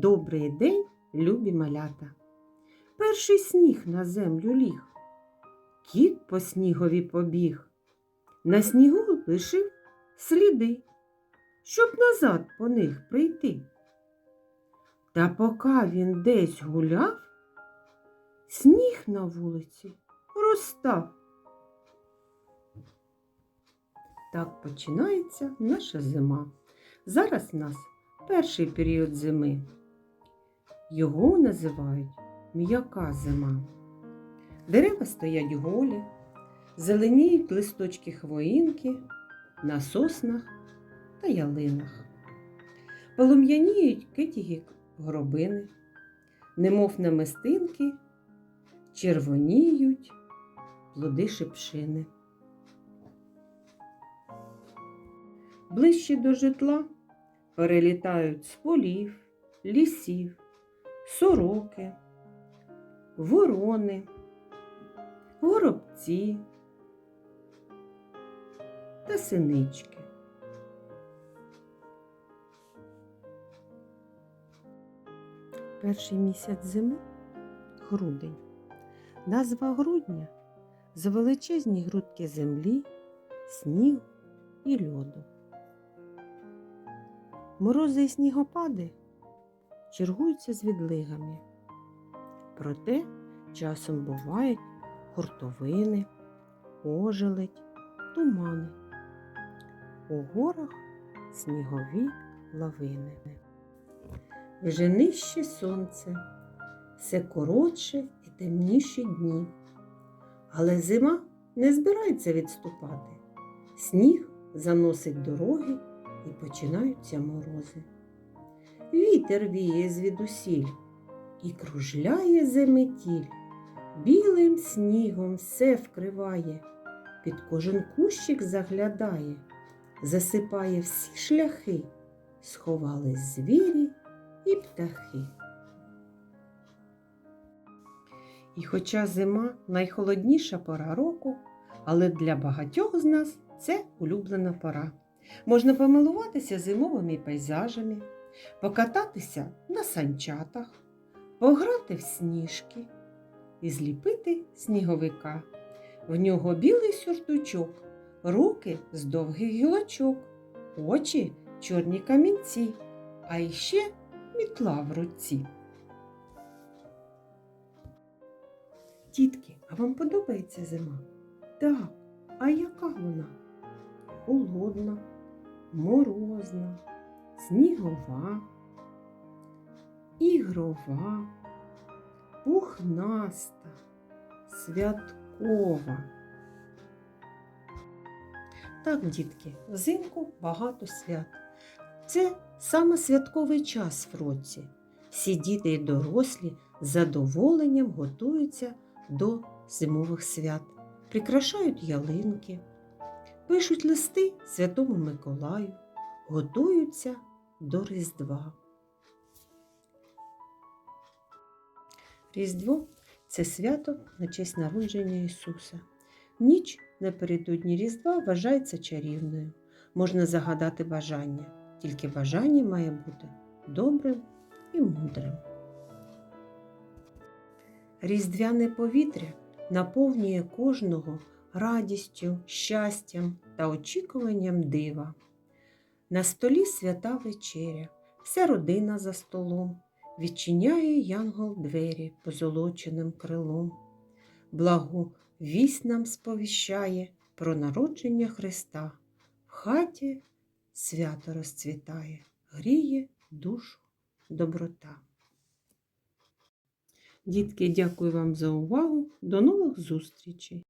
Добрий день, любі малята. Перший сніг на землю ліг. Кіт по снігові побіг. На снігу лишив сліди, щоб назад по них прийти. Та поки він десь гуляв, сніг на вулиці розстав. Так починається наша зима. Зараз в нас перший період зими. Його називають м'яка зима. Дерева стоять голі, зеленіють листочки хвоїнки на соснах та ялинах. Полум'яніють китіги горобини, немов намистинки, червоніють плоди шипшини. Ближче до житла перелітають з полів, лісів, сороки, ворони, горобці та синички. Перший місяць зими грудень. Назва грудня за величезні грудки землі, снігу і льоду. Морози і снігопади чергуються з відлигами. Проте часом бувають хуртовини, ожеледь, тумани. У горах снігові лавини. Вже нижче сонце, все коротше і темніші дні. Але зима не збирається відступати. Сніг заносить дороги і починаються морози. Вітер віє звідусіль і кружляє земетіль, білим снігом все вкриває, під кожен кущик заглядає, засипає всі шляхи, сховали звірі і птахи. І хоча зима найхолодніша пора року, але для багатьох з нас це улюблена пора. Можна помилуватися зимовими пейзажами, покататися на санчатах, пограти в сніжки і зліпити сніговика. В нього білий сюртучок, руки з довгих гілочок, очі чорні камінці, а іще мітла в руці. Тітки, а вам подобається зима? Так, а яка вона? Холодна, морозна, снігова, ігрова, пухнаста, святкова. Так, дітки, взимку багато свят. Це саме святковий час в році. Всі діти і дорослі з задоволенням готуються до зимових свят, прикрашають ялинки, пишуть листи Святому Миколаю, готуються до Різдва. Різдво це свято на честь народження Ісуса. Ніч напередодні Різдва вважається чарівною. Можна загадати бажання, тільки бажання має бути добрим і мудрим. Різдвяне повітря наповнює кожного радістю, щастям та очікуванням дива. На столі свята вечеря, вся родина за столом, відчиняє янгол двері позолоченим крилом. Благу вість нам сповіщає про народження Христа. В хаті свято розцвітає, гріє душу доброта. Дітки, дякую вам за увагу. До нових зустрічей!